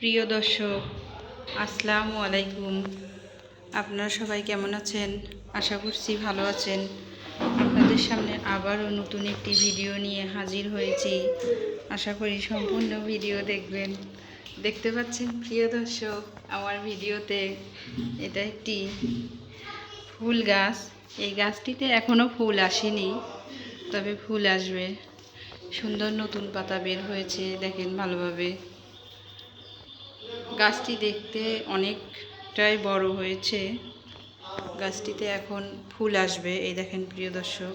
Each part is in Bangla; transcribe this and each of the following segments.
প্রিয় দর্শক, আসসালামু আলাইকুম। আপনারা সবাই কেমন আছেন? আশা করছি ভালো আছেন। আপনাদের সামনে আবারও নতুন একটি ভিডিও নিয়ে হাজির হয়েছি। আশা করি সম্পূর্ণ ভিডিও দেখবেন। দেখতে পাচ্ছেন, প্রিয় দর্শক, আমার ভিডিওতে এটা একটি ফুল গাছ। এই গাছটিতে এখনও ফুল আসেনি, তবে ফুল আসবে। সুন্দর নতুন পাতা বের হয়েছে, দেখেন ভালোভাবে। গাছটি দেখতে অনেকটাই বড় হয়েছে। গাছটিতে এখন ফুল আসবে, এই দেখেন প্রিয় দর্শক।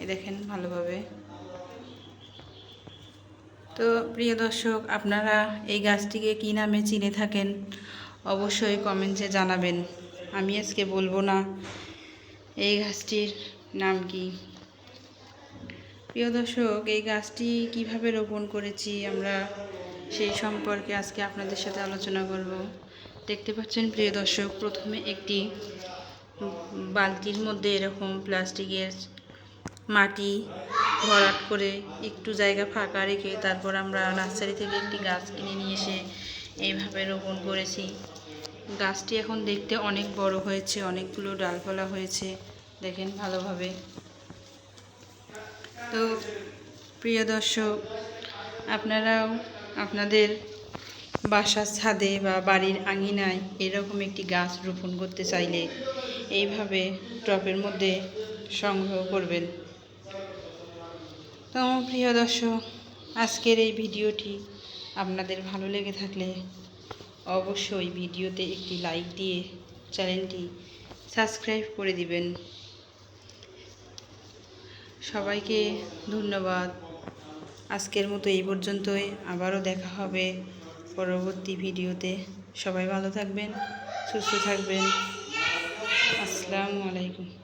এই দেখেন ভালোভাবে। তো প্রিয় দর্শক, আপনারা এই গাছটিকে কী নামে চিনে থাকেন অবশ্যই কমেন্টে জানাবেন। আমি আজকে বলব না এই গাছটির নাম কি। প্রিয় দর্শক, এই গাছটি কীভাবে রোপণ করেছি আমরা সেই সম্পর্কে আজকে আপনাদের সাথে আলোচনা করব। দেখতে পাচ্ছেন প্রিয় দর্শক, প্রথমে একটি বালতির মধ্যে এরকম প্লাস্টিকের মাটি ভরাট করে একটু জায়গা ফাঁকা রেখে তারপর আমরা নার্সারি থেকে একটি গাছ কিনে নিয়ে এসে এইভাবে রোপণ করেছি। গাছটি এখন দেখতে অনেক বড় হয়েছে, অনেকগুলো ডালপালা হয়েছে, দেখেন ভালোভাবে। তো, প্রিয় দর্শক, আপনারাও আপনাদের বাসার ছাদে বা বাড়ির আঙিনায় এরকম একটি গাছ রোপণ করতে চাইলে এইভাবে টপের মধ্যে সংগ্রহ করবেন। তো প্রিয় দর্শক, আজকের এই ভিডিওটি আপনাদের ভালো লেগে থাকলে অবশ্যই ভিডিওতে একটি লাইক দিয়ে চ্যানেলটি সাবস্ক্রাইব করে দিবেন। সবাইকে ধন্যবাদ। আজকের মতো এই পর্যন্তই। আবারও দেখা হবে পরবর্তী ভিডিওতে। সবাই ভালো থাকবেন, সুস্থ থাকবেন। আসসালামু আলাইকুম।